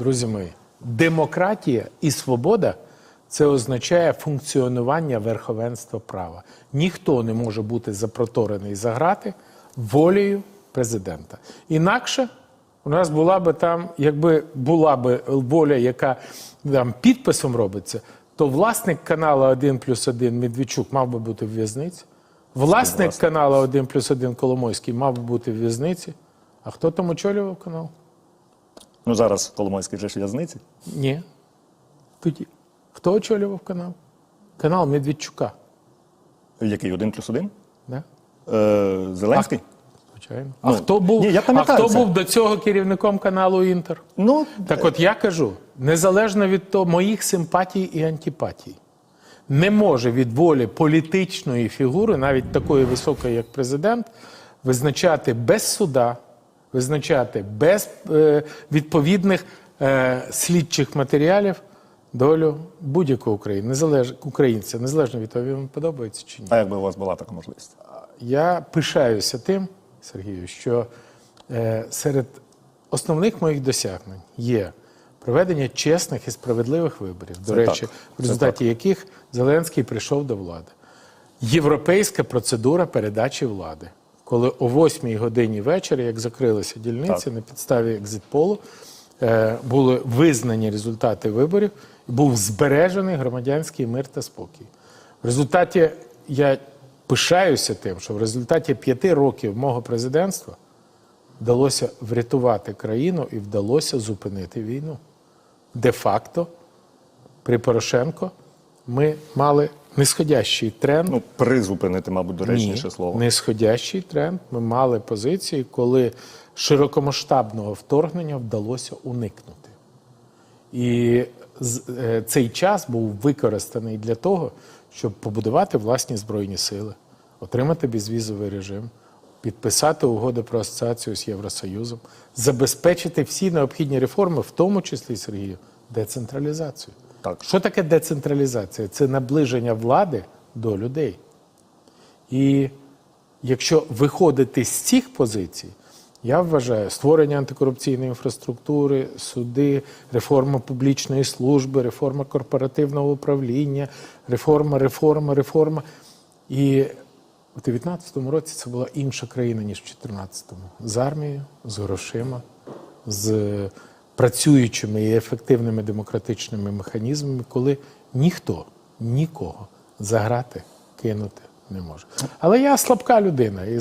Друзі мої, демократія і свобода це означає функціонування верховенства права. Ніхто не може бути запроторений за грати волею президента. Інакше у нас була би там, якби була би воля, яка там підписом робиться, то власник каналу 1 плюс 1 Медведчук мав би бути в в'язниці. Власник каналу 1 плюс 1 Коломойський мав би бути в в'язниці. А хто там очолював канал? Ну зараз Коломойський же ж в'язниці. Ні. Тоді. Хто очолював канал? Канал Медведчука. Який один плюс один? Да? Е, Зеленський? Звичайно. Ну, а хто був, ні, я а хто це. був до цього керівником каналу Інтер? Ну, Так от я кажу, незалежно від того, моїх симпатій і антипатій, не може від волі політичної фігури, навіть такої високої, як президент, визначати без суда, визначати без е, відповідних е, слідчих матеріалів долю будь-якого України, незалеж... українця, незалежно від того, він вам подобається чи ні. а якби у вас була така можливість? Я пишаюся тим, Сергію, що е, серед основних моїх досягнень є проведення чесних і справедливих виборів, до речі, так, в результаті яких Зеленський прийшов до влади. Європейська процедура передачі влади, коли о 8 годині вечора, як закрилися дільниці, Так. на підставі екзитполу е, були визнані результати виборів, був збережений громадянський мир та спокій. В результаті я пишаюся тим, що в результаті п'яти років мого президентства вдалося врятувати країну і вдалося зупинити війну. Де-факто, при Порошенко ми мали нисходящий тренд. Ну, призупинити, мабуть, доречніше Ні, слово. Нисходящий тренд. Ми мали позиції, коли широкомасштабного вторгнення вдалося уникнути. І е, цей час був використаний для того, щоб побудувати власні збройні сили, отримати безвізовий режим, підписати угоду про асоціацію з Євросоюзом, забезпечити всі необхідні реформи, в тому числі Сергію, децентралізацію. Так. Що таке децентралізація? Це наближення влади до людей. І якщо виходити з цих позицій, я вважаю створення антикорупційної інфраструктури, суди, реформа публічної служби, реформа корпоративного управління, реформа, реформа, реформа. І у 2019 році це була інша країна, ніж в 2014. З армією, з грошима, з працюючими і ефективними демократичними механізмами, коли ніхто нікого заграти, кинути не може. Але я слабка людина. І